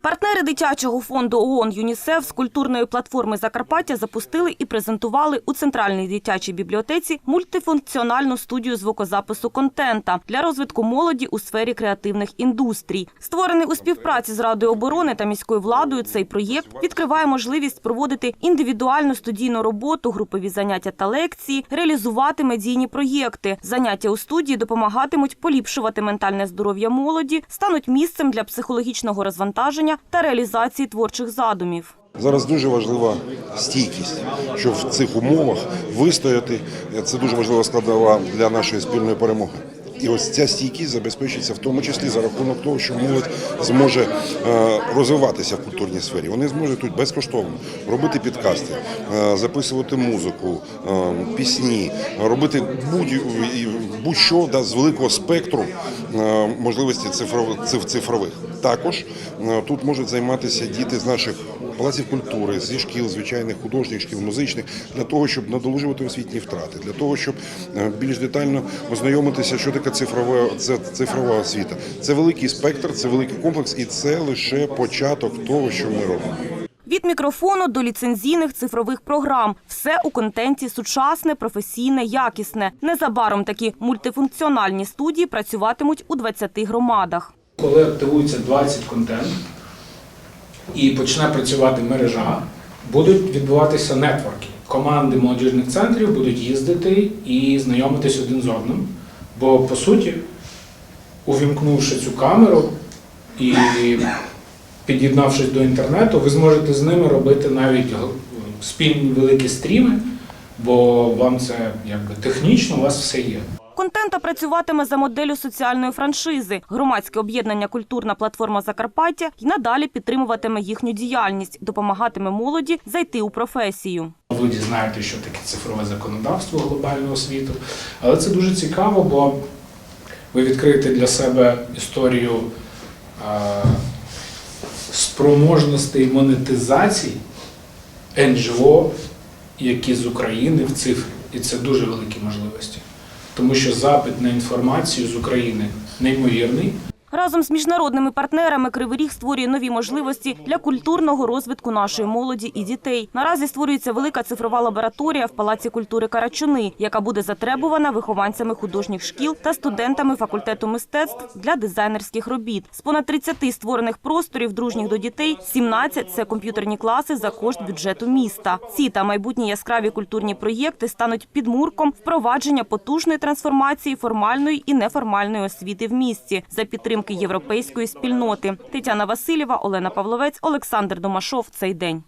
Партнери дитячого фонду ООН ЮНІСЕФ з культурної платформи Закарпаття запустили і презентували у центральній дитячій бібліотеці мультифункціональну студію звукозапису контента для розвитку молоді у сфері креативних індустрій. Створений у співпраці з Радою оборони та міською владою, цей проєкт відкриває можливість проводити індивідуальну студійну роботу, групові заняття та лекції, реалізувати медійні проєкти. Заняття у студії допомагатимуть поліпшувати ментальне здоров'я молоді, стануть місцем для психологічного розвантаження та реалізації творчих задумів. Зараз дуже важлива стійкість, щоб в цих умовах вистояти. Це дуже важлива складова для нашої спільної перемоги. І ось ця стійкість забезпечиться в тому числі за рахунок того, що молодь зможе е, розвиватися в культурній сфері. Вони зможуть тут безкоштовно робити підкасти, е, записувати музику, е, пісні, робити будь- будь-що да, з великого спектру можливостей цифрових. Також тут можуть займатися діти з наших палаців культури, зі шкіл, звичайних художніх шкіл, музичних, для того, щоб надолужувати освітні втрати, для того, щоб е, більш детально ознайомитися, що таке цифрова це цифрова освіта. Це великий спектр, це великий комплекс, і це лише початок того, що ми робимо. Від мікрофону до ліцензійних цифрових програм все у контенті сучасне, професійне, якісне. Незабаром такі мультифункціональні студії працюватимуть у 20 громадах. Коли активується 20 контент і почне працювати мережа, будуть відбуватися нетворки. Команди молодіжних центрів будуть їздити і знайомитись один з одним. Бо по суті, увімкнувши цю камеру і під'єднавшись до інтернету, ви зможете з ними робити навіть спільні великі стріми, бо вам це якби технічно у вас все є. Контента працюватиме за моделлю соціальної франшизи. Громадське об'єднання Культурна платформа Закарпаття й надалі підтримуватиме їхню діяльність, допомагатиме молоді зайти у професію. Ви дізнаєтеся, що таке цифрове законодавство глобального світу. Але це дуже цікаво, бо ви відкриєте для себе історію спроможностей монетизації НГО, які з України в цифрі. І це дуже великі можливості. Тому що запит на інформацію з України неймовірний. Разом з міжнародними партнерами Кривий Ріг створює нові можливості для культурного розвитку нашої молоді і дітей. Наразі створюється велика цифрова лабораторія в Палаці культури Карачуни, яка буде затребувана вихованцями художніх шкіл та студентами факультету мистецтв для дизайнерських робіт. З понад 30 створених просторів дружніх до дітей 17 – це комп'ютерні класи за кошт бюджету міста. Ці та майбутні яскраві культурні проєкти стануть підмурком впровадження потужної трансформації формальної і неформальної освіти в місті за підтримки європейської спільноти. Тетяна Васильєва, Олена Павловець, Олександр Домашов. Цей день.